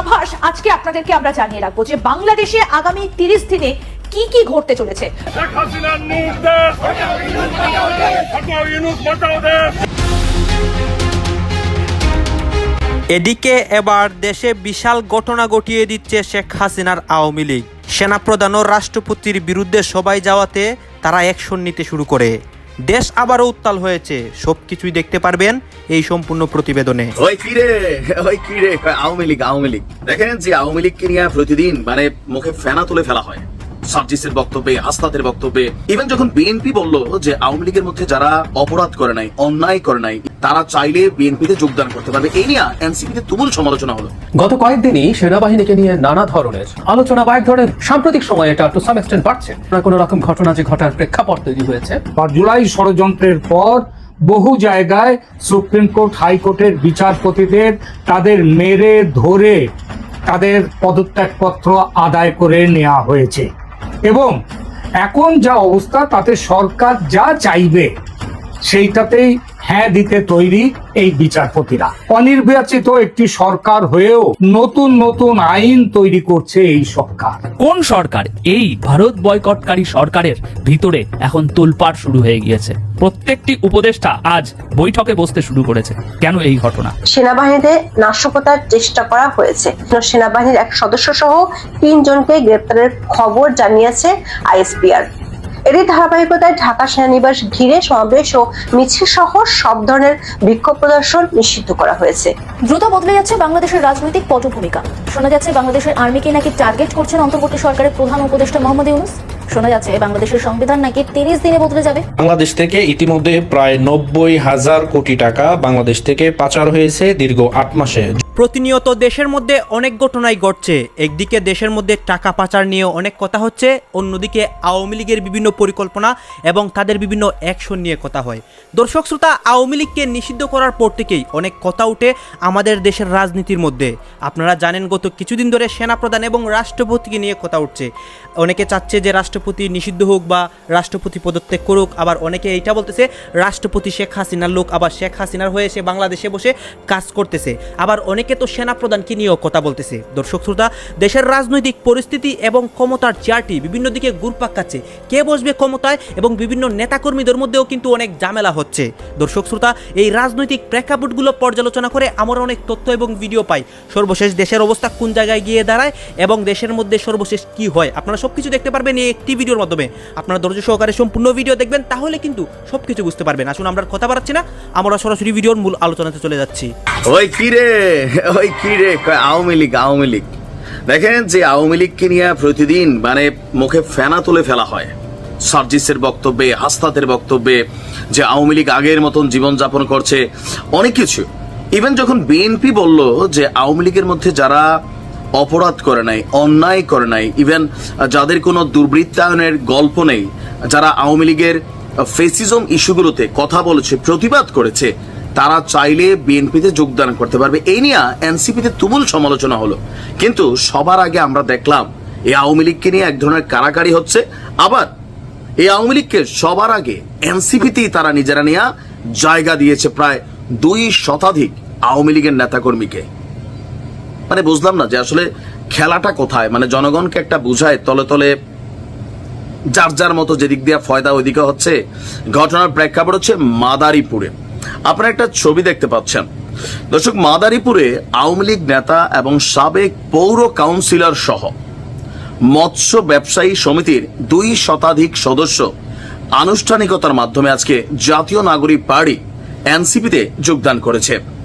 পূর্বাভাস আজকে আপনাদেরকে আমরা জানিয়ে রাখব যে বাংলাদেশে আগামী তিরিশ দিনে কি কি ঘটতে চলেছে। এদিকে এবার দেশে বিশাল ঘটনা ঘটিয়ে দিচ্ছে শেখ হাসিনার আওয়ামী লীগ। সেনাপ্রধান ও রাষ্ট্রপতির বিরুদ্ধে সবাই যাওয়াতে তারা অ্যাকশন নিতে শুরু করে। দেশ আবারও উত্তাল হয়েছে। সব কিছুই দেখতে পারবেন এই সম্পূর্ণ প্রতিবেদনে। ওই কি রে? ওই কি রে? আওয়ামী লীগ আওয়ামী লীগ। দেখেন যে আওয়ামী লীগকে নিয়ে প্রতিদিন মানে মুখে ফেনা তুলে ফেলা হয়। সার্জিসের বক্তব্যে হাসনাতের বক্তব্যে ইভেন যখন বিএনপি বলল যে আওয়ামী লীগের মধ্যে যারা অপরাধ করে নাই অন্যায় করে নাই তারা চাইলে বিএনপিতে যোগদান করতে পারবে। এই নিয়ে এনসিপিতে তুমুল সমালোচনা হলো। গত কয়েকদিনই সেনাবাহিনীকে নিয়ে নানা ধরনের আলোচনা বা এক ধরনের সাম্প্রতিক সময়ে এটা টু সাম এক্সটেন্ট বাড়ছে। কোন রকম ঘটনা যে ঘটার প্রেক্ষাপট তৈরি হয়েছে? বা জুলাই ষড়যন্ত্রের পর বহু জায়গায় সুপ্রিম কোর্ট হাইকোর্টের বিচারপতিদের তাদের মেরে ধরে তাদের পদত্যাগপত্র আদায় করে নেওয়া হয়েছে। এবং এখন যা অবস্থা তাতে সরকার যা চাইবে সেইটাতেই হ্যাঁ দিতে তৈরি এই বিচারপতিরা। অনির্বাচিত একটি সরকার হয়েও নতুন নতুন আইন তৈরি করছে এই সরকার। কোন সরকার? এই ভারত বয়কটকারী সরকারের ভিতরে এখন তোলপাড় শুরু হয়ে গিয়েছে। প্রত্যেকটি উপদেষ্টা আজ বৈঠকে বসতে শুরু করেছে। কেন এই ঘটনা? সেনাবাহিনীতে নাশকতার চেষ্টা করা হয়েছে। সেনাবাহিনীর এক সদস্য সহ তিনজনকে গ্রেপ্তারের খবর জানিয়েছে আইএসপিআর। এরই ধারাবাহিকতায় ঢাকা সেনানিবাস ঘিরে সমাবেশ ও মিছিল সহ সব ধরনের বিক্ষোভ প্রদর্শন নিষিদ্ধ করা হয়েছে। দ্রুত বদলে যাচ্ছে বাংলাদেশের রাজনৈতিক পটভূমিকা। শোনা যাচ্ছে বাংলাদেশের আর্মিকে নাকি টার্গেট করছেন অন্তর্বর্তী সরকারের প্রধান উপদেষ্টা মোহাম্মদ ইউনুস। শোনা যাচ্ছে বাংলাদেশের সংবিধান নাকি তিরিশ দিনে বদলে যাবে? বাংলাদেশ থেকে ইতিমধ্যে প্রায় নব্বই হাজার কোটি টাকা বাংলাদেশ থেকে পাচার হয়েছে দীর্ঘ আট মাসে। প্রতিনিয়ত দেশের মধ্যে অনেক ঘটনাই ঘটছে। একদিকে দেশের মধ্যে টাকা পাচার নিয়ে অনেক কথা হচ্ছে অন্যদিকে আওয়ামী লীগের বিভিন্ন পরিকল্পনা এবং তাদের বিভিন্ন অ্যাকশন নিয়ে কথা হয়। দর্শক শ্রোতা আওয়ামী লীগকে নিষিদ্ধ করার পর থেকেই অনেক কথা উঠে আমাদের দেশের রাজনীতির মধ্যে। আপনারা জানেন গত কিছুদিন ধরে সেনাপ্রধান এবং রাষ্ট্রপতিকে নিয়ে কথা উঠছে। অনেকে চাচ্ছে যে রাষ্ট্রপতি নিষিদ্ধ হোক বা রাষ্ট্রপতি পদত্যাগ করুক, আবার অনেকে এইটা বলতেছে, রাষ্ট্রপতি শেখ হাসিনার লোক, আবার শেখ হাসিনার হয়ে সে বাংলাদেশে বসে কাজ করতেছে। আবার অনেকে তো সেনাপ্রধানকে নিয়েও কথা বলতেছে। দর্শক শ্রোতা, দেশের রাজনৈতিক পরিস্থিতি এবং ক্ষমতার চেয়ারটি বিভিন্ন দিকে ঘুরপাক খাচ্ছে। কে বসবে ক্ষমতায় এবং বিভিন্ন নেতাকর্মীদের মধ্যেও কিন্তু অনেক ঝামেলা হচ্ছে। দর্শক শ্রোতা, এই রাজনৈতিক প্রেক্ষাপটগুলো পর্যালোচনা করে আমরা অনেক তথ্য এবং ভিডিও পাই। সর্বশেষ দেশের অবস্থা কোন জায়গায় গিয়ে দাঁড়ায় এবং দেশের মধ্যে সর্বশেষ কি হয়? আপনারা সব কিছু দেখতে পারবেন এই একটি ভিডিওর মাধ্যমে আপনারা ধৈর্য সহকারে সম্পূর্ণ ভিডিও দেখবেন, তাহলে কিন্তু সব কিছু বুঝতে পারবেন। আসুন, আমরা কথা বাড়াচ্ছি না। আমরা সরাসরি ভিডিওর মূল আলোচনাতে চলে যাচ্ছি। ওই কি রে? ওই কি রে? আওয়ামী লীগ আওয়ামী লীগ। দেখেন যে আওয়ামী লীগকে নিয়ে প্রতিদিন মানে মুখে ফেনা তুলে ফেলা হয়। সার্জিসের বক্তব্যে হাসনাতের বক্তব্যে, যে আওয়ামী লীগ আগের মতন জীবনযাপন করছে, অনেক কিছু। ইভেন যখন বিএনপি বলল যে আওয়ামী লীগের মধ্যে যারা অপরাধ করে নাই, অন্যায় করে নাই। ইভেন যাদের কোনো দুর্বৃত্তায়নের গল্প নেই, যারা আওয়ামী লীগের ফেসিজম ইস্যুগুলোতে কথা বলেছে, প্রতিবাদ করেছে, তারা চাইলে বিএনপিতে যোগদান করতে পারবে। এই নিয়ে এনসিপিতে তুমুল সমালোচনা হলো। কিন্তু সবার আগে আমরা দেখলাম, এই আওয়ামী লীগকে নিয়ে এক ধরনের কারাকারি হচ্ছে। আবার, এই আওয়ামী লীগকে সবার আগে এনসিপিতেই তারা নিজেরা নিয়ে জায়গা দিয়েছে প্রায় দুই শতাধিক আওয়ামী লীগের নেতাকর্মীকে। মানে বুঝলাম না যে আসলে খেলাটা কোথায়? মানে জনগণকে একটা বুঝায় তলে তলে যার যার মতো যেদিক দিয়ে ফয়দা ওইদিকে হচ্ছে। ঘটনার প্রেক্ষাপট হচ্ছে মাদারীপুরে। আপনারা একটা ছবি দেখতে পাচ্ছেন। দর্শক, মাদারীপুরে আওয়ামী লীগ নেতা এবং সাবেক পৌর কাউন্সিলর সহ মৎস্য ব্যবসায়ী সমিতির দুই শতাধিক সদস্য আনুষ্ঠানিকতার মাধ্যমে আজকে জাতীয় নাগরিক পার্টি এনসিপিতে যোগদান করেছে।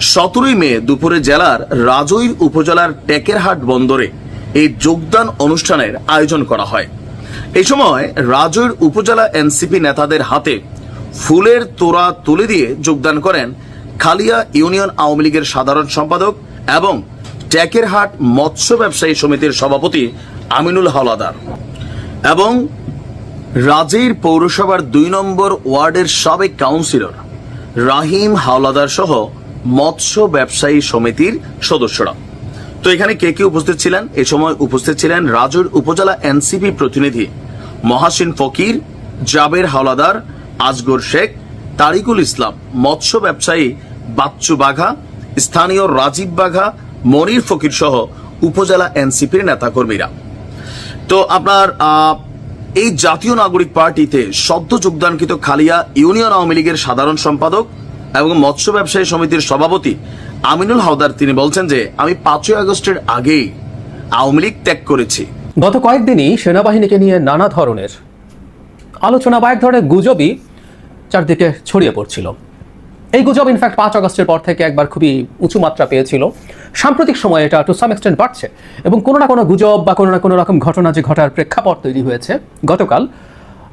সতেরোই মে দুপুরে জেলার রাজৈর উপজেলার টেকেরহাট বন্দরে এই যোগদান অনুষ্ঠানের আয়োজন করা হয়। এই সময় রাজৈর উপজেলা এনসিপি নেতাদের হাতে ফুলের তোড়া তুলে দিয়ে যোগদান করেন খালিয়া ইউনিয়ন আওয়ামী লীগের সাধারণ সম্পাদক এবং টেকেরহাট মৎস্য ব্যবসায়ী সমিতির সভাপতি আমিনুল হাওলাদার এবং রাজৈর পৌরসভার দুই নম্বর ওয়ার্ডের সাবেক কাউন্সিলর রাহিম হাওলাদার সহ মৎস্য ব্যবসায়ী সমিতির সদস্যরা। তো এখানে কে কে উপস্থিত ছিলেন? এ সময় উপস্থিত ছিলেন রাজুর উপজেলা এনসিপি প্রতিনিধি মহাসিন ফকির, জাবের হাওলাদার আজগর শেখ, তারিকুল ইসলাম, মৎস্য ব্যবসায়ী বাচ্চু বাঘা, স্থানীয় রাজীব বাঘা, মনির ফকির সহ উপজেলা এনসিপির নেতাকর্মীরা। তো আপনার এই জাতীয় নাগরিক পার্টিতে সদ্য যোগদানকৃত খালিয়া ইউনিয়ন আওয়ামী লীগের সাধারণ সম্পাদক এবং মৎস্য ব্যবসায়ী সমিতির সভাপতি আমিনুল হাওদার, তিনি বলছেন যে, আমি পাঁচই আগস্টের আগেই আওয়ামী লীগ ত্যাগ করেছি। গত কয়েকদিনই সেনাবাহিনীকে নিয়ে নানা ধরনের আলোচনা বা এক ধরনের গুজবই চারদিকে ছড়িয়ে পড়ছিল। এই গুজব ইনফ্যাক্ট পাঁচ আগস্টের পর থেকে একবার খুবই উঁচু মাত্রা পেয়েছিল। সাম্প্রতিক সময়ে এটা টু সাম এক্সটেন্ট বাড়ছে এবং কোনো না কোনো গুজব বা কোনো না কোনো রকম ঘটনা যে ঘটার প্রেক্ষাপট তৈরি হয়েছে। গতকাল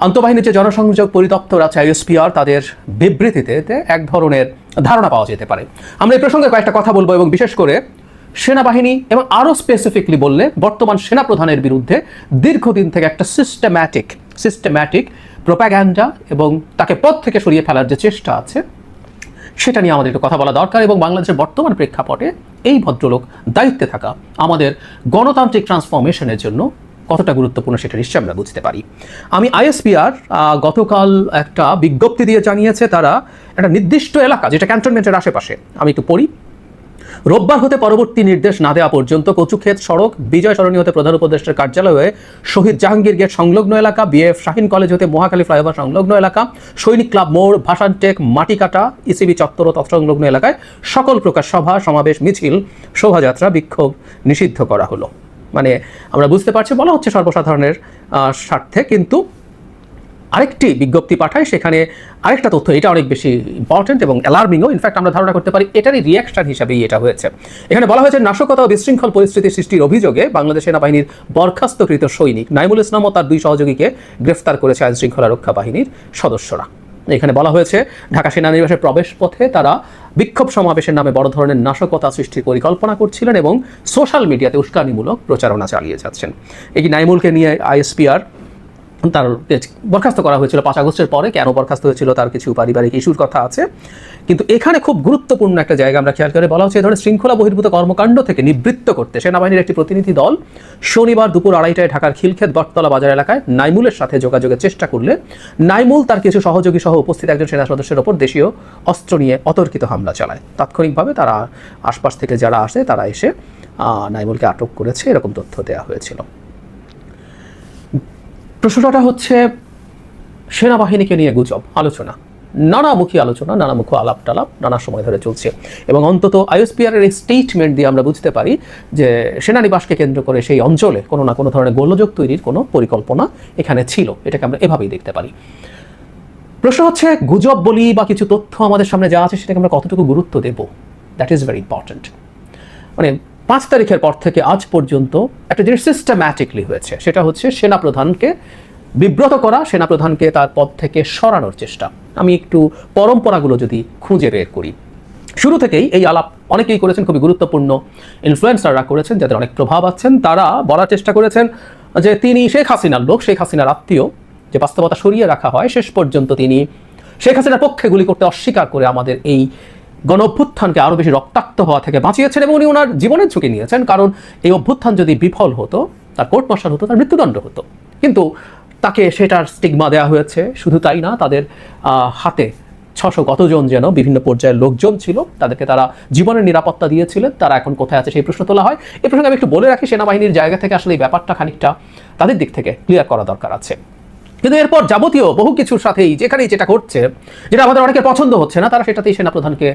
আন্তঃবাহিনীর যে জনসংযোগ পরিদপ্তর আছে আইএসপিআর, তাদের বিবৃতিতে এক ধরনের ধারণা পাওয়া যেতে পারে। আমরা এই প্রসঙ্গে কয়েকটা কথা বলব এবং বিশেষ করে সেনাবাহিনী এবং আরও স্পেসিফিকলি বললে বর্তমান সেনাপ্রধানের বিরুদ্ধে দীর্ঘদিন থেকে একটা সিস্টেম্যাটিক সিস্টেম্যাটিক প্রোপাগ্যান্ডা এবং তাকে পথ থেকে সরিয়ে ফেলার যে চেষ্টা আছে, সেটা নিয়ে আমাদের একটু কথা বলা দরকার এবং বাংলাদেশের বর্তমান প্রেক্ষাপটে এই ভদ্রলোক দায়িত্বে থাকা আমাদের গণতান্ত্রিক ট্রান্সফরমেশনের জন্য কতটা গুরুত্বপূর্ণ সেটা নিশ্চয়ই আমরা বুঝতে পারি। আমি আইএসপিআর গতকাল একটা বিজ্ঞপ্তি দিয়ে জানিয়েছে তারা একটা নির্দিষ্ট এলাকা, যেটা ক্যান্টনমেন্টের আশেপাশে, আমি একটু পড়ি। রোববার হতে পরবর্তী নির্দেশ না দেওয়া পর্যন্ত কচুক্ষেত সড়ক, বিজয় সরণী হতে প্রধান উপদেষ্টার কার্যালয়ে শহীদ জাহাঙ্গীর গেট সংলগ্ন এলাকা, বিএফ শাহিন কলেজ হতে মহাকালী ফ্লাইওভার সংলগ্ন এলাকা, সৈনিক ক্লাব মোড়, ভাসান টেক মাটিকাটা ইসিবি চত্বর ও তৎসংলগ্ন এলাকায় সকল প্রকার সভা, সমাবেশ, মিছিল, শোভাযাত্রা, বিক্ষোভ নিষিদ্ধ করা হলো। মানে আমরা বুঝতে পারছি বলা হচ্ছে সর্বসাধারণের স্বার্থে, কিন্তু আরেকটি বিজ্ঞপ্তি পাঠায়, সেখানে আরেকটা তথ্য, এটা অনেক বেশি ইম্পর্টেন্ট এবং অ্যালার্মিংও ইনফ্যাক্ট আমরা ধারণা করতে পারি, এটারই রিয়াকশন হিসাবেই এটা হয়েছে। এখানে বলা হয়েছে, নাশকতা ও বিশৃঙ্খল পরিস্থিতি সৃষ্টির অভিযোগে বাংলাদেশ সেনাবাহিনীর বরখাস্তকৃত সৈনিক নাইমুল ইসলাম ও তার দুই সহযোগীকে গ্রেফতার করেছে আইন শৃঙ্খলা রক্ষা বাহিনীর সদস্যরা। এখানে বলা হয়েছে, ঢাকা সেনানিবাসের প্রবেশ পথে তারা বিক্ষোভ সমাবেশের নামে বড় ধরনের নাশকতা সৃষ্টির পরিকল্পনা করছিলেন এবং সোশ্যাল মিডিয়াতে উস্কানিমূলক প্রচারণা চালিয়ে যাচ্ছেন। এই নাইমুলকে নিয়ে আইএসপিআর তার বরখাস্ত করা হয়েছিল পাঁচ আগস্টের পরে। কেন বরখাস্ত হয়েছিল তার কিছু পারিবারিক ইস্যুর কথা আছে। কিন্তু এখানে খুব গুরুত্বপূর্ণ একটা জায়গা আমরা খেয়াল করে বলা হচ্ছে এই ধরনের শৃঙ্খলা বহির্ভূত কর্মকাণ্ড থেকে নিবৃত্ত করতে। সেনাবাহিনীর একটি প্রতিনিধি দল শনিবার দুপুর আড়াইটায় ঢাকার খিলক্ষেত বটতলা বাজার এলাকায় নাইমুলের সাথে যোগাযোগের চেষ্টা করলে নাইমুল তার কিছু সহযোগী সহ উপস্থিত একজন সেনা সদস্যের ওপর দেশীয় অস্ত্র নিয়ে অতর্কিত হামলা চালায়। তাৎক্ষণিকভাবে তারা আশপাশ থেকে যারা আসে তারা এসে নাইমুলকে আটক করেছে, এরকম তথ্য দেওয়া হয়েছিল। প্রশ্নটা হচ্ছে, সেনাবাহিনীকে নিয়ে গুজব, আলোচনা। নানামুখী আলোচনা, নানামুখী আলাপ টালাপ নানা সময় ধরে চলছে। এবং অন্তত আইএসপিআর এর এই স্টেটমেন্ট দিয়ে আমরা বুঝতে পারি যে, সেনানিবাসকে কেন্দ্র করে সেই অঞ্চলে কোনো না কোনো ধরনের গোলযোগ তৈরির কোনো পরিকল্পনা এখানে ছিল। এটাকে আমরা এভাবেই দেখতে পারি। প্রশ্ন হচ্ছে, গুজব বলি বা কিছু তথ্য আমাদের সামনে যা আছে সেটাকে আমরা কতটুকু গুরুত্ব দেব? দ্যাট ইজ ভেরি ইম্পর্ট্যান্ট মানে পাঁচ তারিখের পর থেকে আজ পর্যন্ত একটা জিনিস সিস্টেম্যাটিকলি হয়েছে। সেটা হচ্ছে সেনাপ্রধানকে বিব্রত করা, সেনাপ্রধানকে তার পদ থেকে সরানোর চেষ্টা। আমি একটু পরম্পরাগুলো যদি খুঁজে বের করি। শুরু থেকেই এই আলাপ অনেকেই করেছেন, খুবই গুরুত্বপূর্ণ ইনফ্লুয়েন্সাররা করেছেন, যাদের অনেক প্রভাব আছেন। তারা বলার চেষ্টা করেছেন যে তিনি শেখ হাসিনার লোক, শেখ হাসিনার আত্মীয়, যে বাস্তবতা সরিয়ে রাখা হয়, শেষ পর্যন্ত তিনি শেখ হাসিনার পক্ষে গুলি করতে অস্বীকার করে আমাদের এই গণ অভ্যুত্থানকে আরও বেশি রক্তাক্ত হওয়া থেকে বাঁচিয়েছেন এবং উনি ওনার জীবনের ঝুঁকি নিয়েছেন। কারণ এই অভ্যুত্থান যদি বিফল হতো, তার কোর্ট মার্শাল হতো, তার মৃত্যুদণ্ড হতো। কিন্তু তাকে সেটার স্টিগমা দেওয়া হয়েছে। শুধু তাই না, তাদের হাতে ছশো কতজন যেন বিভিন্ন পর্যায়ের লোকজন ছিল, তাদেরকে তারা জীবনের নিরাপত্তা দিয়েছিলেন। তারা এখন কোথায় আছে সেই প্রশ্ন তোলা হয়। এই প্রসঙ্গে আমি একটু বলে রাখি, সেনাবাহিনীর জায়গা থেকে আসলে এই ব্যাপারটা খানিকটা তাদের দিক থেকে ক্লিয়ার করা দরকার আছে। কিন্তু এরপর যাবতীয় বহু কিছুর সাথেই, যেখানেই যেটা ঘটছে, যেটা আমাদের অনেকের পছন্দ হচ্ছে না, তারা সেটাতেই সেনাপ্রধানকে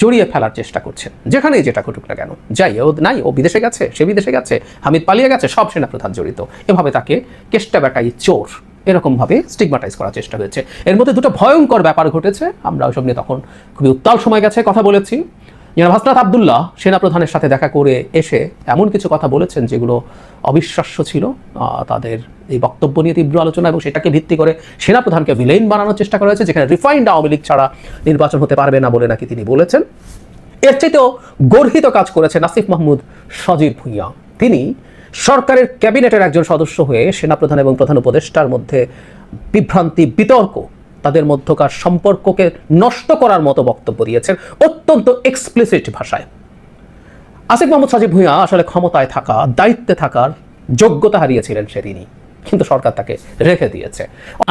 জড়িয়ে ফেলার চেষ্টা করছেন যেখানেই যেটা ঘটুক না কেন। যাই ও নাই, ও বিদেশে গেছে, সে বিদেশে গেছে, হামিদ পালিয়ে গেছে, সব সেনাপ্রধান জড়িত। এভাবে তাকে কেষ্টা বেটাই চোর এরকমভাবে স্টিগমাটাইজ করার চেষ্টা হয়েছে। এর মধ্যে দুটো ভয়ঙ্কর ব্যাপার ঘটেছে। আমরা ওইসব নিয়ে তখন খুবই উত্তাল সময় গেছে, কথা বলেছি। জনাব হাসনাত আবদুল্লাহ সেনাপ্রধানের সাথে দেখা করে এসে এমন কিছু কথা বলেছেন যেগুলো অবিশ্বাস্য ছিল তাদের এই বক্তব্য নিয়ে তীব্র আলোচনা এবং সেটাকে ভিত্তি করে সেনাপ্রধানকে ভিলেইন বানানোর চেষ্টা করা হয়েছে, যেখানে রিফাইন্ড আওয়ামী লীগ ছাড়া নির্বাচন হতে পারবে না বলে নাকি তিনি বলেছেন। এর চাইতেও গর্হিত কাজ করেছে নাসিফ মাহমুদ সজীব ভুইয়া। তিনি সরকারের ক্যাবিনেটের একজন সদস্য হয়ে সেনাপ্রধান এবং প্রধান উপদেষ্টার মধ্যে বিভ্রান্তি, বিতর্ক তাদের মধ্যকার সম্পর্ককে নষ্ট করার মতো বক্তব্য দিয়েছেন অত্যন্ত এক্সপ্লিসিট ভাষায়। আসিফ মোহাম্মদ সাজিব ভুঁইয়া আসলে ক্ষমতায় থাকা, দায়িত্বে থাকার যোগ্যতা হারিয়েছিলেন সেদিনই কিন্তু সরকার তাকে রেখে দিয়েছে।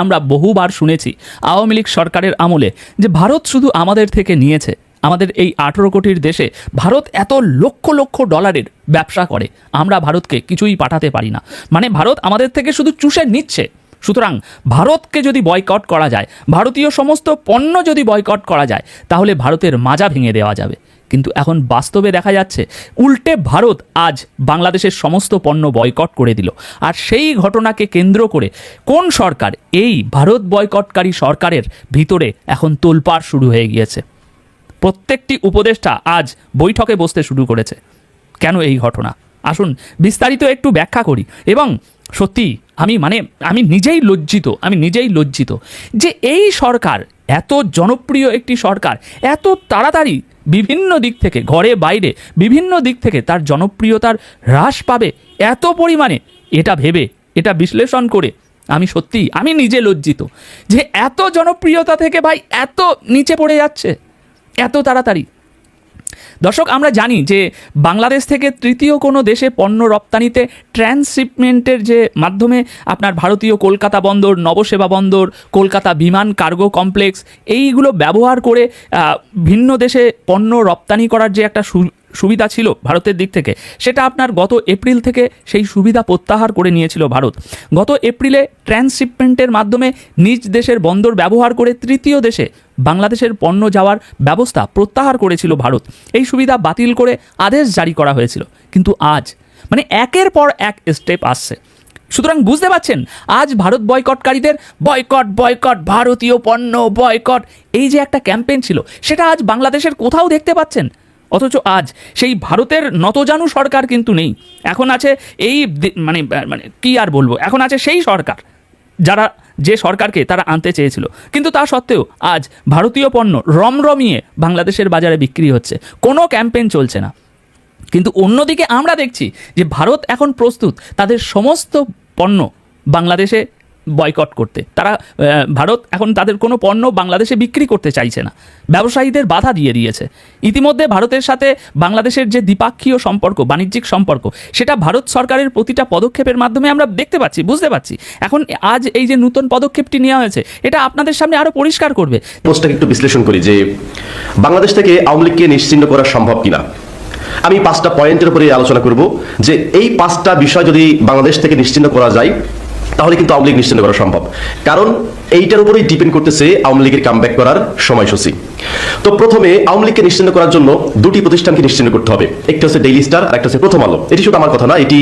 আমরা বহুবার শুনেছি আওয়ামী লীগ সরকারের আমলে যে ভারত শুধু আমাদের থেকে নিয়েছে, আমাদের এই আঠেরো কোটির দেশে ভারত এত লক্ষ লক্ষ ডলারের ব্যবসা করে, আমরা ভারতকে কিছুই পাঠাতে পারি না। মানে ভারত আমাদের থেকে শুধু চুষে নিচ্ছে। সুতরাং ভারতকে যদি বয়কট করা যায়, ভারতীয় সমস্ত পণ্য যদি বয়কট করা যায়, তাহলে ভারতের মাজা ভেঙে দেওয়া যাবে। কিন্তু এখন বাস্তবে দেখা যাচ্ছে, উল্টে ভারত আজ বাংলাদেশের সমস্ত পণ্য বয়কট করে দিল। আর সেই ঘটনাকে কেন্দ্র করে কোন সরকার? এই ভারত বয়কটকারী সরকারের ভিতরে এখন তোলপাড় শুরু হয়ে গিয়েছে। প্রত্যেকটি উপদেষ্টা আজ বৈঠকে বসতে শুরু করেছে। কেন এই ঘটনা? আসুন বিস্তারিত একটু ব্যাখ্যা করি এবং সত্যি, আমি মানে আমি নিজেই লজ্জিত, আমি নিজেই লজ্জিত যে এই সরকার, এত জনপ্রিয় একটি সরকার, এত তাড়াতাড়ি বিভিন্ন দিক থেকে, ঘরে বাইরে, বিভিন্ন দিক থেকে তার জনপ্রিয়তার হ্রাস পাবে, এত পরিমাণে, এটা ভেবে, এটা বিশ্লেষণ করে, আমি সত্যি, আমি নিজে লজ্জিত যে এত জনপ্রিয়তা থেকে ভাই, এত নিচে পড়ে যাচ্ছে, এত তাড়াতাড়ি। দর্শক, আমরা জানি যে বাংলাদেশ থেকে তৃতীয় কোনো দেশে পণ্য রপ্তানিতে ট্রান্সশিপমেন্টের যে মাধ্যমে আপনার ভারতীয় কলকাতা বন্দর, নবসেবা বন্দর, কলকাতা বিমান কার্গো কমপ্লেক্স, এইগুলো ব্যবহার করে ভিন্ন দেশে পণ্য রপ্তানি করার যে একটা সু- সুবিধা ছিল ভারতের দিক থেকে, সেটা আপনার গত এপ্রিল থেকে সেই সুবিধা প্রত্যাহার করে নিয়েছিল ভারত। গত এপ্রিলে ট্রান্সশিপমেন্টের মাধ্যমে নিজ দেশের বন্দর ব্যবহার করে তৃতীয় দেশে বাংলাদেশের পণ্য যাওয়ার ব্যবস্থা প্রত্যাহার করেছিল ভারত। এই সুবিধা বাতিল করে আদেশ জারি করা হয়েছিল। কিন্তু আজ মানে একের পর এক স্টেপ আসছে। সুতরাং বুঝতে পারছেন, আজ ভারত বয়কটকারীদের বয়কট বয়কট ভারতীয় পণ্য বয়কট এই যে একটা ক্যাম্পেইন ছিল, সেটা আজ বাংলাদেশের কোথাও দেখতে পাচ্ছেন? অথচ আজ সেই ভারতের নতজানু সরকার কিন্তু নেই। এখন আছে এই মানে মানে কি আর বলব? এখন আছে সেই সরকার, যারা যে সরকারকে তারা আনতে চেয়েছিল। কিন্তু তা সত্ত্বেও আজ ভারতীয় পণ্য রমরমিয়ে বাংলাদেশের বাজারে বিক্রি হচ্ছে। কোনো ক্যাম্পেইন চলছে না। কিন্তু অন্যদিকে আমরা দেখছি যে ভারত এখন প্রস্তুত। তাদের সমস্ত পণ্য বাংলাদেশে বয়কট করতে। তারা ভারত এখন তাদের কোনো পণ্য বাংলাদেশে বিক্রি করতে চাইছে না। ব্যবসায়ীদের বাধা দিয়ে দিয়েছে। ইতিমধ্যে ভারতের সাথে বাংলাদেশের যে দ্বিপাক্ষীয় সম্পর্ক, বাণিজ্যিক সম্পর্ক, সেটা ভারত সরকারের প্রতিটা পদক্ষেপের মাধ্যমে আমরা দেখতে পাচ্ছি, বুঝতে পারছি এখন আজ এই যে নতুন পদক্ষেপটি নেওয়া হয়েছে, এটা আপনাদের সামনে আরও পরিষ্কার করবে। পোস্টটাকে একটু বিশ্লেষণ করি যে, বাংলাদেশ থেকে আওয়ামী লীগকে নিশ্চিন্ন করা সম্ভব কিনা? আমি পাঁচটা পয়েন্টের উপরে আলোচনা করব যে, এই পাঁচটা বিষয় যদি বাংলাদেশ থেকে নিশ্চিন্ন করা যায় তাহলে কিন্তু আওয়ামী লীগ নিশ্চিন্ন করা সম্ভব। কারণ এইটার উপরেই ডিপেন্ড করতেছে আওয়ামী লীগের কামব্যাক করার সময়সূচি। তো প্রথমে আওয়ামী লীগকে নিশ্চিন্ন করার জন্য দুটি প্রতিষ্ঠানকে নিশ্চিন্ন করতে হবে। একটি হচ্ছে ডেইলি স্টার আর একটা হচ্ছে প্রথম আলো। এটি শুধু আমার কথা না, এটি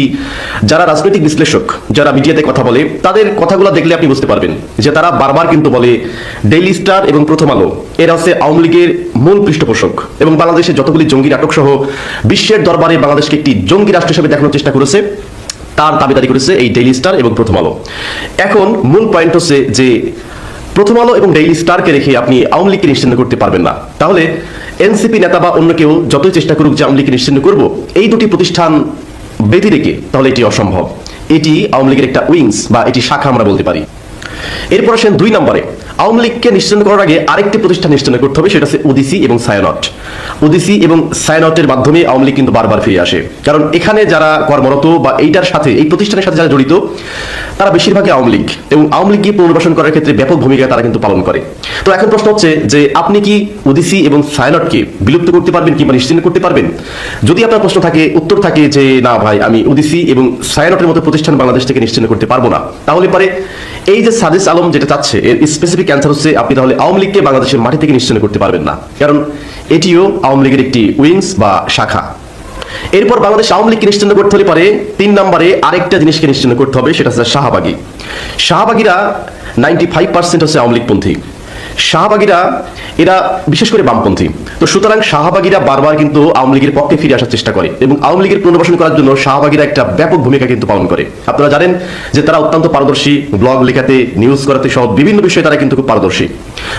যারা রাজনৈতিক বিশ্লেষক, যারা মিডিয়াতে কথা বলে, তাদের কথাগুলো দেখলে আপনি বুঝতে পারবেন যে তারা বারবার কিন্তু বলে ডেইলি স্টার এবং প্রথম আলো, এরা হচ্ছে আওয়ামী লীগের মূল পৃষ্ঠপোষক। এবং বাংলাদেশে যতগুলি জঙ্গি নাটক সহ বিশ্বের দরবারে বাংলাদেশকে একটি জঙ্গি রাষ্ট্র হিসেবে দেখানোর চেষ্টা করেছে তার দাবিদারি করেছে এই ডেইলি স্টার এবং প্রথম আলো। এখন মূল পয়েন্ট হচ্ছে যে প্রথম আলো এবং ডেইলি স্টারকে রেখে আপনি আওয়ামী লীগকে নিশ্চিন্ন করতে পারবেন না। তাহলে এনসিপি নেতা বা অন্য কেউ যতই চেষ্টা করুক যে আওয়ামী লীগকে নিশ্চিন্ন করব, এই দুটি প্রতিষ্ঠান বেঁধে রেখে তাহলে এটি অসম্ভব। এটি আওয়ামী লীগের একটা উইংস বা এটি শাখা আমরা বলতে পারি। এরপর আসেন দুই নম্বরে। আওয়ামী লীগকে নিশ্চিন্ন করার আগে আরেকটি প্রতিষ্ঠান নিশ্চিন্ন করতে হবে, সেটা হচ্ছে ওদিসি এবং সায়ানট ওদিসি এবং সায়ানটের মাধ্যমে আওয়ামী লীগ কিন্তু বারবার ফিরে আসে। কারণ এখানে যারা কর্মরত বা এইটার সাথে, এই প্রতিষ্ঠানের সাথে যারা জড়িত, তারা বেশিরভাগই আওয়ামী লীগ এবং আওয়ামী লীগকে পুনর্বাসন করার ক্ষেত্রে ব্যাপক ভূমিকা তারা কিন্তু পালন করে। তো এখন প্রশ্ন হচ্ছে যে, আপনি কি ওদিসি এবং সায়ানটকে বিলুপ্ত করতে পারবেন কিংবা নিশ্চিন্ন করতে পারবেন? যদি আপনার প্রশ্ন থাকে, উত্তর থাকে যে, না ভাই, আমি ওদিসি এবং সায়ানটের মতো প্রতিষ্ঠান বাংলাদেশ থেকে নিশ্চিন্ন করতে পারব না। তাহলে পারে এই যে সাদিস আলম যেটা চাচ্ছে, এর স্পেসিফিক অ্যান্সার হচ্ছে, আপনি তাহলে আওয়ামী লীগকে বাংলাদেশের মাটি থেকে নিশ্চিন্ন করতে পারবেন না। কারণ এটিও আওয়ামী লীগের একটি উইংস বা শাখা। এরপর বাংলাদেশ আওয়ামী লীগকে নিশ্চিন্ন করতে হলে পরে তিন নম্বরে আরেকটা জিনিসকে নিশ্চিন্ন করতে হবে, সেটা হচ্ছে শাহবাগী। শাহবাগীরা নাইনটি ফাইভ পার্সেন্ট হচ্ছে আওয়ামী লীগপন্থী। শাহবাগীরা, এরা বিশেষ করে বামপন্থী। তো সুতরাং শাহবাগীরা বারবার কিন্তু আওয়ামী লীগের পক্ষে ফিরে আসার চেষ্টা করে এবং আওয়ামী লীগের পুনর্বাসন করার জন্য শাহবাগীরা একটা ব্যাপক ভূমিকা কিন্তু পালন করে। আপনারা জানেন যে তারা অত্যন্ত পারদর্শী, ব্লগ লেখাতে নিউজ করাতে সহ বিভিন্ন বিষয়ে তারা কিন্তু খুব পারদর্শী।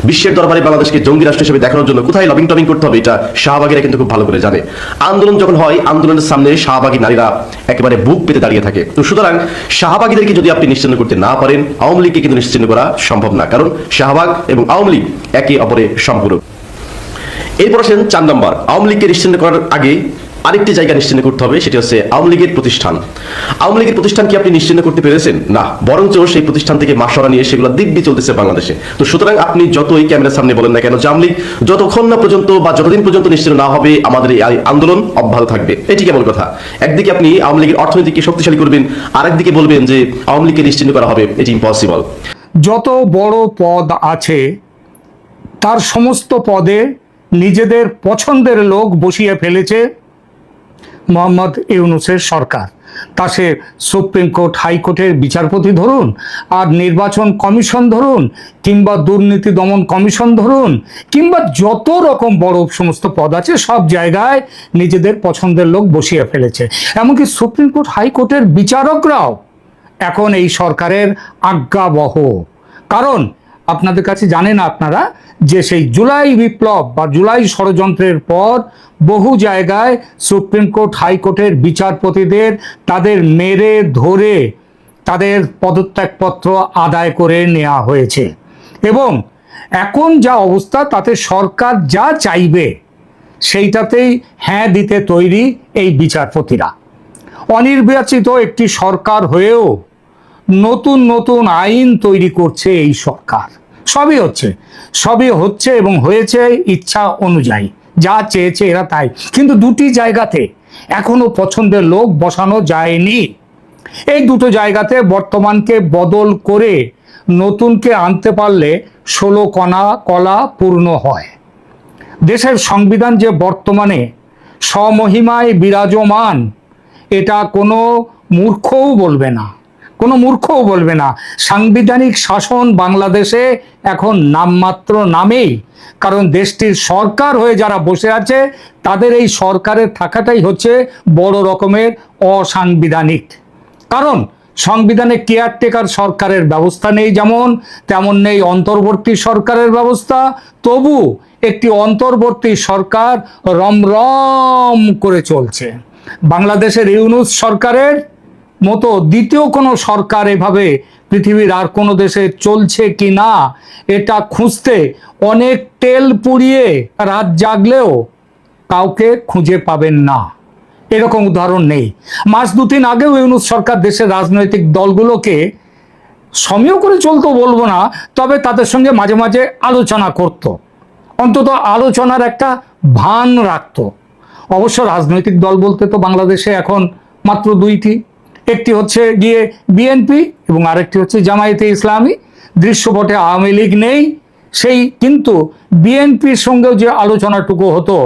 বিশ্বের দরবারে বাংলাদেশকে জঙ্গি রাষ্ট্র হিসেবে দেখানোর জন্য কোথায় লবিং টবিং করতে হবে, এটা শাহবাগীরা কিন্তু খুব ভালো করে জানে। আন্দোলন যখন হয়, আন্দোলনের সামনে শাহবাগী নারীরা একেবারে বুক পেতে দাঁড়িয়ে থাকে। তো সুতরাং শাহবাগীদেরকে যদি আপনি নিশ্চিন্ন করতে না পারেন, আওয়ামী লীগকে কিন্তু নিশ্চিন্ন করা সম্ভব না। কারণ শাহবাগ এবং আওয়ামী লীগ একে অপরে সম্পূরক। এরপর আসেন চার নম্বর, আওয়ামী লীগকে নিশ্চিন্ন করার আগে আরেকটি জায়গা নিশ্চিন্ন করতে হবে, সেটি হচ্ছে আওয়ামী লীগের প্রতিষ্ঠান। আওয়ামী লীগের প্রতিষ্ঠান কি আপনি নিশ্চিন্ন করতে পেরেছেন? না, বরঞ্চ সেই প্রতিষ্ঠান থেকে মাসরা নিয়ে সেগুলো দিব্যি চলতেছে বাংলাদেশে। তো সুতরাং আপনি যতই ক্যামেরার সামনে বলেন না কেন আওয়ামী লীগ যতক্ষণ না পর্যন্ত বা যতদিন পর্যন্ত নিশ্চিন্ন না হবে, আমাদের এই আন্দোলন অব্যাহত থাকবে। এটি কেমন কথা। একদিকে আপনি আওয়ামী লীগের অর্থনীতিকে শক্তিশালী করবেন, আরেকদিকে বলবেন যে আওয়ামী লীগকে নিশ্চিন্ন করা হবে, এটি ইম্পসিবল যত বড় পদ আছে তার সমস্ত পদে নিজেদের পছন্দের লোক বসিয়ে ফেলেছে মোহাম্মদ ইউনুসের সরকার। তা সে সুপ্রিম কোর্ট হাইকোর্টের বিচারপতি ধরুন, আর নির্বাচন কমিশন ধরুন, কিংবা দুর্নীতি দমন কমিশন ধরুন, কিংবা যত রকম বড় সমস্ত পদ আছে, সব জায়গায় নিজেদের পছন্দের লোক বসিয়ে ফেলেছে। এমনকি সুপ্রিম কোর্ট হাইকোর্টের বিচারকরাও এখন এই সরকারের আজ্ঞাবহ। কারণ আপনাদের কাছে জানেন আপনারা যে সেই জুলাই বিপ্লব বা জুলাই ষড়যন্ত্রের পর বহু জায়গায় সুপ্রিম কোর্ট, হাইকোর্টের বিচারপতিদের তাদের মেরে ধরে তাদের পদত্যাগপত্র আদায় করে নেওয়া হয়েছে। এবং এখন যা অবস্থা, তাতে সরকার যা চাইবে, সেইটাতেই হ্যাঁ দিতে তৈরি এই বিচারপতিরা। অনির্বাচিত একটি সরকার হয়েও নতুন নতুন আইন তৈরি করছে এই সরকার। সবই হচ্ছে। সবই হচ্ছে এবং হয়েছে ইচ্ছা অনুযায়ী। যা চেয়েছে এরা তাই। কিন্তু দুটি জায়গাতে এখনও পছন্দের লোক বসানো যায়নি। এই দুটো জায়গাতে বর্তমানকে বদল করে নতুনকে আনতে পারলে ষোলো কণা কলা পূর্ণ হয়। দেশের সংবিধান যে বর্তমানে স্বমহিমায় বিরাজমান, এটা কোনো মূর্খও বলবে না। কোনো মূর্খও বলবে না। সাংবিধানিক শাসন বাংলাদেশে এখন নামমাত্র নামেই, কারণ দেশটির সরকার হয়ে যারা বসে আছে, তাদের এই সরকারের থাকাটাই হচ্ছে বড় রকমের অসাংবিধানিক। কারণ সংবিধানে কেয়ারটেকার সরকারের ব্যবস্থা নেই যেমন, তেমন নেই অন্তর্বর্তী সরকারের ব্যবস্থা। তবু একটি অন্তর্বর্তী সরকার রমরম করে চলছে। বাংলাদেশের ইউনুস সরকারের মতো দ্বিতীয় কোনো সরকার এভাবে পৃথিবীর আর কোনো দেশে চলছে কি না, এটা খুঁজতে অনেক তেল পুড়িয়ে রাত জাগলেও কাউকে খুঁজে পাবেন না। এরকম উদাহরণ নেই। মাস দু তিন আগেও ইউনুস সরকার দেশের রাজনৈতিক দলগুলোকে সমীহ করে চলতো বলব না, তবে তাদের সঙ্গে মাঝে মাঝে আলোচনা করত। অন্তত আলোচনার একটা ভান রাখতো। অবশ্য রাজনৈতিক দল বলতে তো বাংলাদেশে এখন মাত্র দুইটি। একটি হচ্ছে গিয়ে বিএনপি এবং আরেকটি হচ্ছে জামায়াতে ইসলামী। দৃশ্যপটে আওয়ামী লীগ নেই। সেই কিন্তু বিএনপির সঙ্গেও যে আলোচনাটুকু হতো,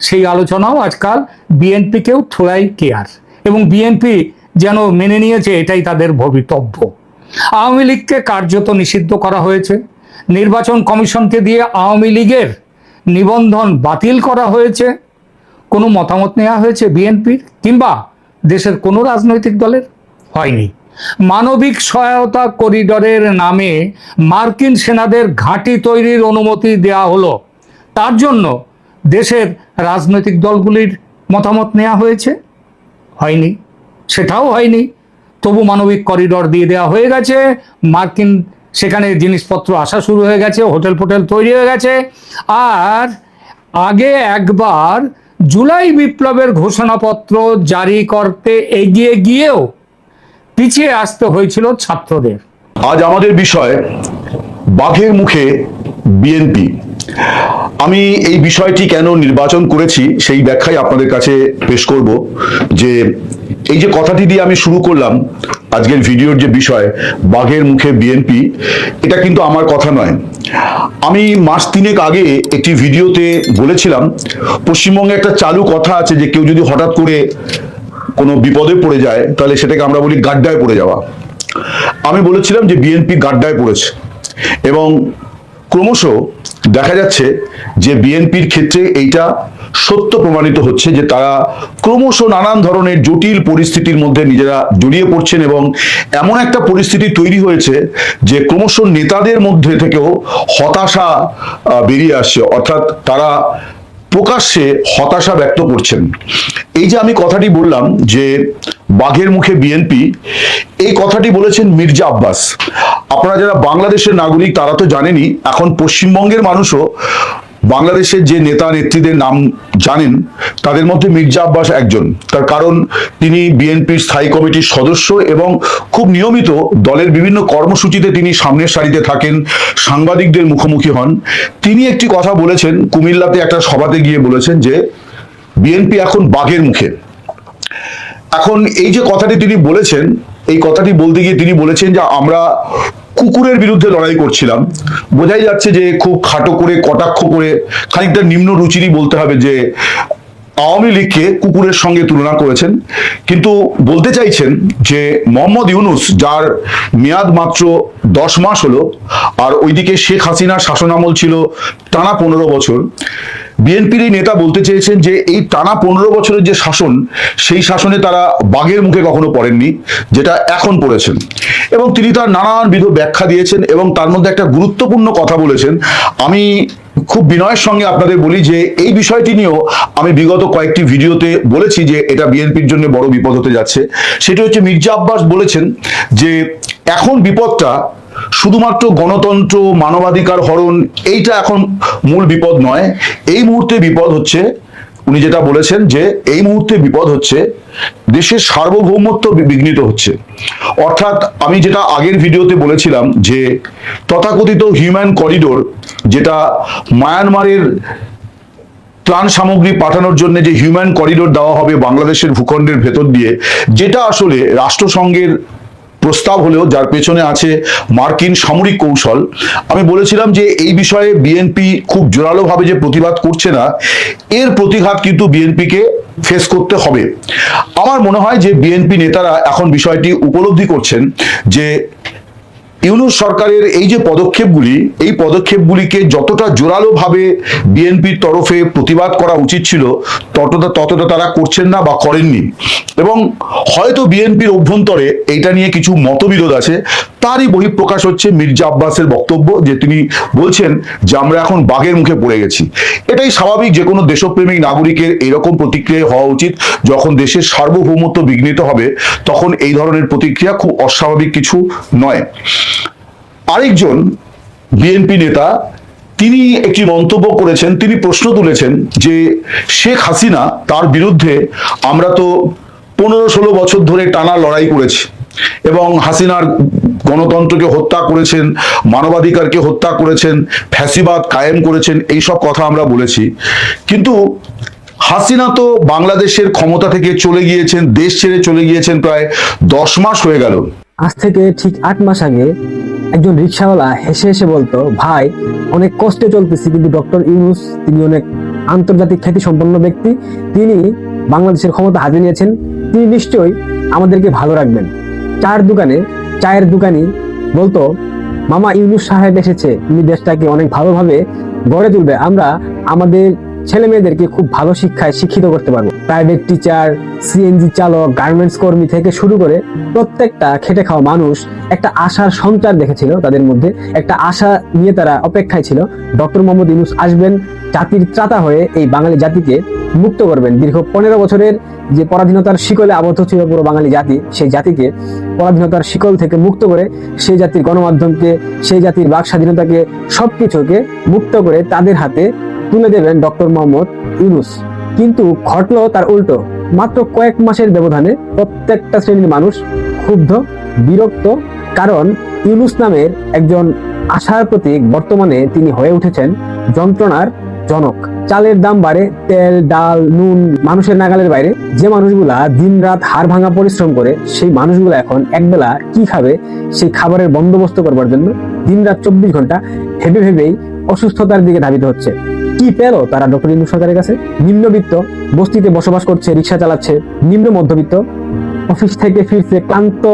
সেই আলোচনাও আজকাল বিএনপিকেও থোড়াই কেয়ার এবং বিএনপি যেন মেনে নিয়েছে, এটাই তাদের ভবিতব্য। আওয়ামী লীগকে কার্যত নিষিদ্ধ করা হয়েছে। নির্বাচন কমিশনকে দিয়ে আওয়ামী লীগের নিবন্ধন বাতিল করা হয়েছে। কোনো মতামত নেওয়া হয়েছে বিএনপির কিংবা দেশের কোনো রাজনৈতিক দলের হয়নি। মানবিক সহায়তা করিডরের নামে মার্কিন সেনাদের ঘাঁটি তৈরির অনুমতি দেওয়া হলো। তার জন্য দেশের রাজনৈতিক দলগুলির মতামত নেওয়া হয়েছে। হয়নি। সেটাও হয়নি। তবু মানবিক করিডর দিয়ে দেওয়া হয়ে গেছে। মার্কিন সেখানে জিনিসপত্র আসা শুরু হয়ে গেছে হোটেল ফোটেল তৈরি হয়ে গেছে। আর আগে একবার জুলাই বিপ্লবের ঘোষণাপত্র জারি করতে এগিয়ে গিয়েও পিছিয়ে আসতে হয়েছিল ছাত্রদের। আজ আমাদের বিষয় বাঘের মুখে বিএনপি। আমি এই বিষয়টি কেন নির্বাচন করেছি সেই ব্যাখ্যাই আপনাদের কাছে পেশ করব যে এই যে কথাটি দিয়ে আমি শুরু করলাম আজকের ভিডিওর যে বিষয়, বাঘের মুখে বিএনপি, এটা কিন্তু আমার কথা নয়। আমি মাস তিনেক আগে একটি ভিডিওতে বলেছিলাম, পশ্চিমবঙ্গে একটা চালু কথা আছে যে কেউ যদি হঠাৎ করে কোনো বিপদে পড়ে যায়, তাহলে সেটাকে আমরা বলি গাড্ডায় পড়ে যাওয়া। আমি বলেছিলাম যে বিএনপি গাড্ডায় পড়েছে এবং ক্রমশ দেখা যাচ্ছে যে বিএনপির ক্ষেত্রে এইটা সত্য প্রমাণিত হচ্ছে যে তারা ক্রমশ নানান ধরনের জটিল পরিস্থিতির মধ্যে নিজেরা জড়িয়ে পড়ছেন এবং এমন একটা পরিস্থিতি তৈরি হয়েছে যে ক্রমশ নেতাদের মধ্যে থেকেও হতাশা বেরিয়ে আসছে। অর্থাৎ তারা প্রকাশ্যে হতাশা ব্যক্ত করছেন। এই যে আমি কথাটি বললাম যে বাঘের মুখে বিএনপি, এই কথাটি বলেছেন মির্জা আব্বাস। আপনারা যারা বাংলাদেশের নাগরিক, তারা তো জানেনি এখন পশ্চিমবঙ্গের মানুষও বাংলাদেশের যে নেতা নেত্রীদের নাম জানেন, তাদের মধ্যে মির্জা আব্বাস একজন। তার কারণ, তিনি বিএনপির স্থায়ী কমিটির সদস্য এবং খুব নিয়মিত দলের বিভিন্ন কর্মসূচিতে তিনি সামনের সারিতে থাকেন, সাংবাদিকদের মুখোমুখি হন। তিনি একটি কথা বলেছেন, কুমিল্লাতে একটা সভাতে গিয়ে বলেছেন যে, বিএনপি এখন বাঘের মুখে। এখন এই যে কথাটি তিনি বলেছেন, এই কথাটি বলতে গিয়ে তিনি বলেছেন যে, আমরা কুকুরের বিরুদ্ধে লড়াই করছিলাম। বোঝাই যাচ্ছে যে খুব খাটো করে, কটাক্ষ করে, খানিকটা নিম্ন রুচিরই বলতে হবে যে আওয়ামী লীগকে কুকুরের সঙ্গে তুলনা করেছেন। কিন্তু বলতে চাইছেন যে মোহাম্মদ ইউনুস, যার মেয়াদ মাত্র দশ মাস হলো, আর ওইদিকে শেখ হাসিনার শাসনামল ছিল টানা পনেরো বছর। বিএনপির নেতা বলতে চেয়েছেন যে এই টানা পনেরো বছরের যে শাসন, সেই শাসনে তারা বাঘের মুখে কখনো পড়েননি, যেটা এখন পড়েছেন। এবং তিনি তার নানানবিধ ব্যাখ্যা দিয়েছেন এবং তার মধ্যে একটা গুরুত্বপূর্ণ কথা বলেছেন। আমি খুব বিনয়ের সঙ্গে আপনাদের বলি যে এই বিষয়টি নিয়েও আমি বিগত কয়েকটি ভিডিওতে বলেছি যে এটা বিএনপির জন্য বড় বিপদ হতে যাচ্ছে। সেটি হচ্ছে মির্জা আব্বাস বলেছেন যে এখন বিপদটা শুধুমাত্র গণতন্ত্র, মানবাধিকার হরণ, এইটা এখন মূল বিপদ নয়। এই মুহূর্তে বিপদ হচ্ছে, উনি যেটা বলেছেন যে এই মুহূর্তে বিপদ হচ্ছে, দেশের সার্বভৌমত্ব বিঘ্নিত হচ্ছে। অর্থাৎ আমি যেটা আগের ভিডিওতে বলেছিলাম যে তথাকথিত হিউম্যান করিডোর যেটা মায়ানমারের ত্রাণ সামগ্রী পাঠানোর জন্য যে হিউম্যান করিডোর দেওয়া হবে বাংলাদেশের ভূখণ্ডের ভেতর দিয়ে, যেটা আসলে রাষ্ট্রসংঘের প্রস্তাব হলেও যার পেছনে আছে মার্কিন সামরিক কৌশল, আমি বলেছিলাম যে এই বিষয়ে বিএনপি খুব জোরালোভাবে যে প্রতিবাদ করছে না, এর প্রতিঘাত কিন্তু বিএনপিকে ফেস করতে হবে। আমার মনে হয় যে বিএনপি নেতারা এখন বিষয়টি উপলব্ধি করছেন যে ইউনুস সরকারের এই যে পদক্ষেপগুলি, এই পদক্ষেপগুলিকে যতটা জোরালোভাবে বিএনপির তরফে প্রতিবাদ করা উচিত ছিল, ততটা ততটা তারা করছেন না বা করেননি। এবং হয়তো বিএনপির অভ্যন্তরে এইটা নিয়ে কিছু মতবিরোধ আছে তারই বহিঃপ্রকাশ হচ্ছে মির্জা আব্বাসের বক্তব্য, যে তিনি বলছেন যে আমরা এখন বাঘের মুখে পড়ে গেছি। এটাই স্বাভাবিক, যে কোনো দেশপ্রেমিক নাগরিকের এরকম প্রতিক্রিয়া হওয়া উচিত। যখন দেশের সার্বভৌমত্ব বিঘ্নিত হবে, তখন এই ধরনের প্রতিক্রিয়া খুব অস্বাভাবিক কিছু নয়। আরেকজন বিএনপি নেতা, তিনি একটি মন্তব্য করেছেন, তিনি প্রশ্ন তুলেছেন যে শেখ হাসিনা তার বিরুদ্ধে আমরা তো পনেরো ষোলো বছর ধরে টানা লড়াই করেছি। এবং হাসিনার গণতন্ত্রকে হত্যা করেছেন, মানবাধিকারকে হত্যা করেছেন, ফ্যাসিবাদ কায়েম করেছেন, এইসব কথা আমরা বলেছি। কিন্তু হাসিনা তো বাংলাদেশের ক্ষমতা থেকে চলে গিয়েছেন, দেশ ছেড়ে চলে গিয়েছেন প্রায় দশ মাস হয়ে গেল। আজ থেকে ঠিক আট মাস আগে একজন রিক্সাওয়ালা হেসে হেসে বলতো, ভাই, অনেক কষ্টে চলতেছি, কিন্তু ডক্টর ইউনুস তিনি অনেক আন্তর্জাতিক খ্যাতি সম্পন্ন ব্যক্তি। তিনি বাংলাদেশের ক্ষমতা হাতে নিয়েছেন। তিনি নিশ্চয়ই আমাদেরকে ভালো রাখবেন। চায়ের দোকানে, চায়ের দোকানি বলতো, মামা ইউনুস সাহেব এসেছে তিনি দেশটাকে অনেক ভালোভাবে গড়ে তুলবে, আমরা আমাদের ছেলে মেয়েদেরকে খুব ভালো শিক্ষায় শিক্ষিত করতে পারব। প্রাইভেট টিচার সিএনজি চালক গার্মেন্টস কর্মী থেকে শুরু করে প্রত্যেকটা খেটে খাওয়া মানুষ একটা আশার সঞ্চার দেখেছিল তাদের মধ্যে, একটা আশা নিয়ে তারা অপেক্ষায় ছিল। ডক্টর মোহাম্মদ ইউনুস আসবেন জাতির ত্রাতা হয়ে এই বাঙালি জাতিকে মুক্ত করবেন। দীর্ঘ পনেরো বছরের যে পরাধীনতার শিকলে আবদ্ধ ছিল পুরো বাঙালি জাতি, সেই জাতিকে পরাধীনতার শিকল থেকে মুক্ত করে সেই জাতির গণমাধ্যমকে, সেই জাতির বাক স্বাধীনতাকে, সবকিছুকে মুক্ত করে তাদের হাতে তুলে দেবেন ডক্টর মোহাম্মদ ইউনুস। কিন্তু ঘটলো তার উল্টো। মাত্র কয়েক মাসের ব্যবধানে প্রত্যেকটা শ্রেণির মানুষ ক্ষুব্ধ, বিরক্ত, কারণ ইউনুস নামের একজন আশার প্রতীক বর্তমানে তিনি হয়ে উঠেছেন যন্ত্রণার জনক। চালের দাম বাড়ে, তেল, ডাল, নুন, মানুষের নাগালের বাইরে। যে মানুষগুলা দিনরাত হাড় ভাঙা পরিশ্রম করে, সেই মানুষগুলো এখন একবেলা কি খাবে, সেই খাবারের বন্দোবস্ত করবার জন্য দিনরাত চব্বিশ ঘণ্টা ভেবে ভেবেই অসুস্থতার দিকে ধাবিত হচ্ছে। কি পেল তারা ডক্টর ইন্দু সরকারের কাছে? নিম্নবিত্ত বস্তিতে বসবাস করছে, রিক্সা চালাচ্ছে, নিম্ন মধ্যবিত্ত অফিস থেকে ফিরছে ক্লান্ত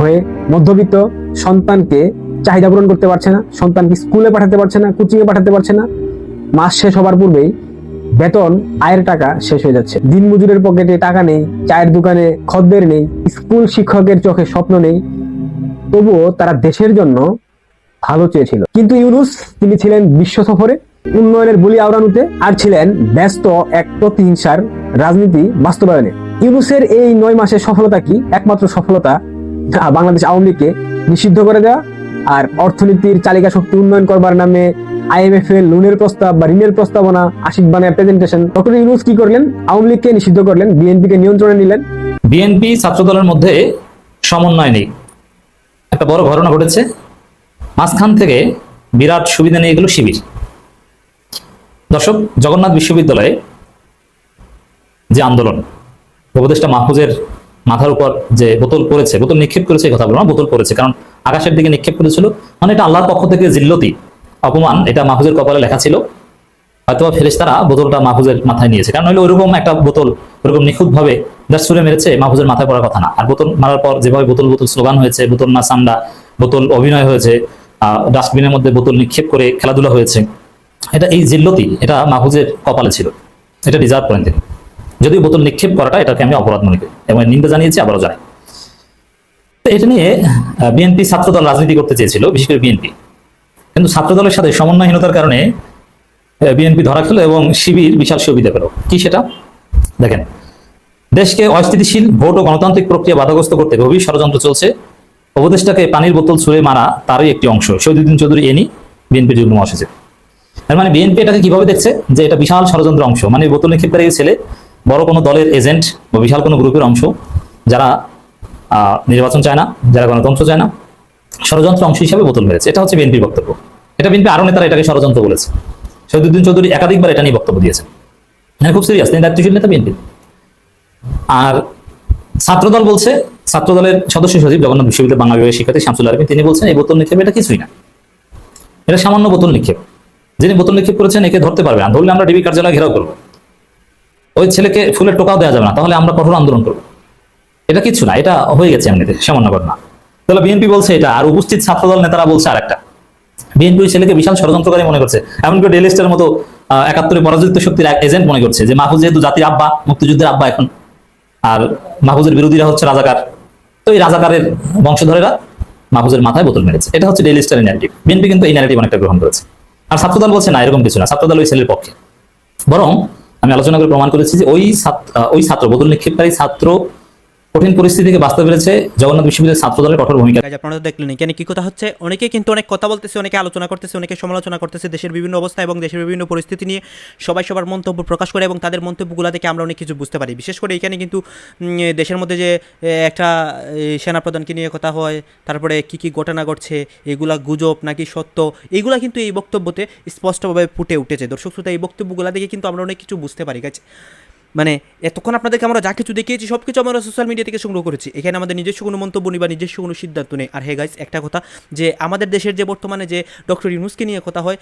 হয়ে মধ্যবিত্ত সন্তানকে চাহিদা পূরণ করতে পারছে না, সন্তানকে স্কুলে পাঠাতে পারছে না, কোচিংয়ে পাঠাতে পারছে না মাস শেষ হবার পূর্বেই বেতন, আয়ের টাকা শেষ হয়ে যাচ্ছে। দিনমজুরের পকেটে টাকা নেই, চায়ের দোকানে খদ্দের নেই, স্কুল শিক্ষকের চোখে স্বপ্ন নেই, তবুও তারা দেশের জন্য ভালো চেয়েছিল। কিন্তু ইউনুস, তিনি ছিলেন বিশ্ব সফরে, উন্নয়নের বলি আওড়ানুতে, আর ছিলেন ব্যস্ত এক প্রতিহিংসার রাজনীতি বাস্তবায়নে। ইউনুসের এই নয় মাসের সফলতা কি একমাত্র সফলতা? বাংলাদেশ আওয়ামী লীগকে নিষিদ্ধ করে দেওয়া আর অর্থনীতির চালিকা শক্তি উন্নয়ন করবার নামে আইএমএফ এর লোনের প্রস্তাব বা ঋণের প্রস্তাবনা, আশিক বানায় প্রেজেন্টেশন ডক্টর ইউনুস কি করলেন? আওয়ামী লীগকে নিষিদ্ধ করলেন বিএনপি কে নিয়ন্ত্রণে নিলেন। বিএনপি ছাত্রদলের মধ্যে সমন্বয় নেই। একটা বড় ঘটনা ঘটেছে। মাঝখান থেকে বিরাট সুবিধা নিয়ে গেল শিবির। দর্শক, জগন্নাথ বিশ্ববিদ্যালয়ে যে আন্দোলন, উপদেষ্টা মাহফুজের মাথার উপর যে বোতল পড়েছে, বোতল নিক্ষেপ করেছে কথা বলব না, বোতল পড়েছে। কারণ আকাশের দিকে নিক্ষেপ করেছিল মানে এটা আল্লাহর পক্ষ থেকে জিল্লতি, অপমান, এটা মাহফুজের কপালে লেখা ছিল। হয়তো ফেরেশতারা বোতলটা মাহফুজের মাথায় নিয়েছে। কারণ হলো ওরকম একটা বোতল, ওরকম নিখুঁত ভাবে জাস্ট ছুড়ে মেরেছে মাহফুজের মাথায় পড়ার কথা না। আর বোতল মারার পর যেভাবে বোতল বোতল স্লোগান হয়েছে, বোতল না সান্ডা, বোতল অভিনয় হয়েছে আহ ডাস্টবিনের মধ্যে বোতল নিক্ষেপ করে খেলাধুলা হয়েছে, এটা এই জিল্লতি, এটা মাহফুজের কপালে ছিল, এটা রিজার্ভ করেন তিনি। যদিও বোতল নিক্ষেপ করাটা এটাকে আমি অপরাধ মনে করি এবং নিন্দা জানিয়েছি, আবারও জানাই। তো এটা নিয়ে বিএনপি ছাত্রদল রাজনীতি করতে চেয়েছিল, বিশেষ করে বিএনপি। কিন্তু ছাত্রদলের সাথে সমন্বয়হীনতার কারণে বিএনপি ধরা খেলো এবং শিবির বিশাল সুবিধা পেল। কি সেটা? দেখেন, দেশকে অস্থিতিশীল ভোট ও গণতান্ত্রিক প্রক্রিয়া বাধাগ্রস্ত করতে গভীর ষড়যন্ত্র চলছে। উপদেষ্টাকে পানির বোতল ছুঁড়ে মারা তারই একটি অংশ। শহীদুদ্দিন চৌধুরী এনি বিএনপির যুগ্ম মহাসচিব। মানে বিএনপি এটাকে কীভাবে দেখছে? যে এটা বিশাল ষড়যন্ত্র অংশ। মানে বোতল নিক্ষেপকারী ছেলে বড় কোনো দলের এজেন্ট বা বিশাল কোনো গ্রুপের অংশ যারা নির্বাচন চায় না, যারা গণতন্ত্র চায় না, ষড়যন্ত্র অংশ হিসাবে বোতল মেরেছে। এটা হচ্ছে বিএনপির বক্তব্য। এটা বিএনপি আরও নেতারা এটাকে ষড়যন্ত্র বলেছে। শহীদুদ্দিন চৌধুরী একাধিকবার এটা নিয়ে বক্তব্য দিয়েছেন। হ্যাঁ খুব সিরিয়াস তিনি দায়িত্বশীল নেতা বিএনপি। আর ছাত্রদল বলছে, ছাত্রদলের সদস্য সচিব জগন্নাথ বিশ্ববিদ্যালয় বাংলা বিভাগের শিক্ষার্থী শামসুল আলমী, তিনি বলছেন, এই বোতল নিক্ষেপ, এটা কিছুই না। এটা সামান্য বোতল নিক্ষেপ। যিনি বোতল নিক্ষেপ করেছেন, একে ধরতে পারবে না। ধরলে আমরা ডিবি কার্যালয় ঘেরাও করব। ওই ছেলেকে ফুলের টোকাও দেওয়া যাবে না, তাহলে আমরা কঠোর আন্দোলন করব। এটা কিছু না, এটা হয়ে গেছে এমনিতে, সামান্য ঘটনা। তাহলে বিএনপি বলছে এটা, আর উপস্থিত ছাত্রদল নেতারা বলছে আর একটা বিএনপি ওই ছেলেকে বিশাল ষড়যন্ত্রকারী মনে করছে, এমনকি ডেলিস্টের মতো একাত্তরে পরাজিত শক্তির এজেন্ট মনে করছে যে মাহফুজ যেহেতু জাতির আব্বা, মুক্তিযুদ্ধের আব্বা এখন, আর মাহফুজের বিরোধীরা হচ্ছে রাজাকার। তো এই রাজাকারের বংশধরেরা মাহফুজের মাথায় বোতল মেরেছে। এটা হচ্ছে ডেলি স্টারের ন্যারেটিভ বিএনপি কিন্তু এই ন্যারেটিভ অনেকটা গ্রহণ করেছে। আর ছাত্রদল বলছে না, এরকম কিছু না, ছাত্রদল ওই ছেলের পক্ষে। বরং আমি আলোচনা করে প্রমাণ করেছি যে ওই ওই ছাত্র বদল নিক্ষেপকারী ছাত্র কঠিন পরিস্থিতি থেকে বাঁচতে পেরেছে জগন্নাথ বিশ্ববিদ্যালয়ের ছাত্রদলের কঠোর ভূমিকা। আপনারা দেখলেন এখানে কি কথা হচ্ছে? অনেকে কিন্তু অনেক কথা বলতেছে অনেকে আলোচনা করতেছে অনেকে সমালোচনা করতেছে দেশের বিভিন্ন অবস্থা এবং দেশের বিভিন্ন পরিস্থিতি নিয়ে সবাই সবার মন্তব্য প্রকাশ করে এবং তাদের মন্তব্যগুলো থেকে আমরা অনেক কিছু বুঝতে পারি। বিশেষ করে এখানে কিন্তু দেশের মধ্যে যে একটা এ, সেনাপ্রধানকে নিয়ে কথা হয় তারপরে কি কি ঘটনা ঘটছে এগুলা গুজব নাকি সত্য এগুলা কিন্তু এই বক্তব্যতে স্পষ্টভাবে ফুটে উঠেছে। দর্শক শ্রোতা এই বক্তব্যগুলো থেকে কিন্তু আমরা অনেক কিছু বুঝতে পারি। গাছ মানে এতক্ষণ আপনাদেরকে আমরা যা কিছু দেখিয়েছি সব কিছু আমরা সোশ্যাল মিডিয়া থেকে সংগ্রহ করেছি। এখানে আমাদের নিজস্ব কোনো মন্তব্য নেই বা নিজস্ব কোনো সিদ্ধান্ত নেই। আর হে গাইস একটা কথা, যে আমাদের দেশের যে বর্তমানে যে ডক্টর ইউনুসকে নিয়ে কথা হয়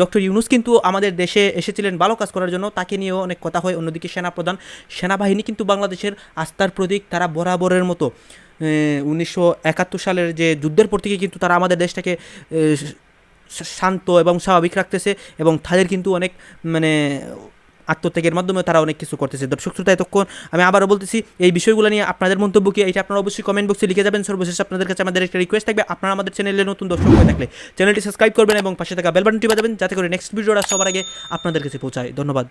ডক্টর ইউনুস কিন্তু আমাদের দেশে এসেছিলেন ভালো কাজ করার জন্য। তাকে নিয়েও অনেক কথা হয়। অন্যদিকে সেনাপ্রধান, সেনাবাহিনী কিন্তু বাংলাদেশের আস্থার প্রতীক, তারা বরাবরের মতো। উনিশশো একাত্তর সালের যে যুদ্ধের পর থেকে কিন্তু তারা আমাদের দেশটাকে শান্ত এবং স্বাভাবিক রাখতেছে। এবং তাদের কিন্তু অনেক মানে আত্মত্যাগের মাধ্যমে তারা অনেক কিছু করতেছে। দর্শক শ্রোতা, এতক্ষণ আমি আবারও বলতেছি, এই বিষয়গুলো নিয়ে আপনাদের মন্তব্য কি? এটা আপনারা অবশ্যই কমেন্ট বক্সে লিখে যাবেন। সর্বশেষ আপনাদের কাছে আমাদের একটা রিকোয়েস্ট থাকবে, আপনারা আমাদের চ্যানেলে নতুন দর্শক হয়ে থাকলে। চ্যানেলটি সাবস্ক্রাইব করবেন এবং পাশে থাকা বেল বাটনটি বাজাবেন, যাতে করে নেক্সট ভিডিওটা সবার আগে আপনাদের কাছে পৌঁছায়। ধন্যবাদ।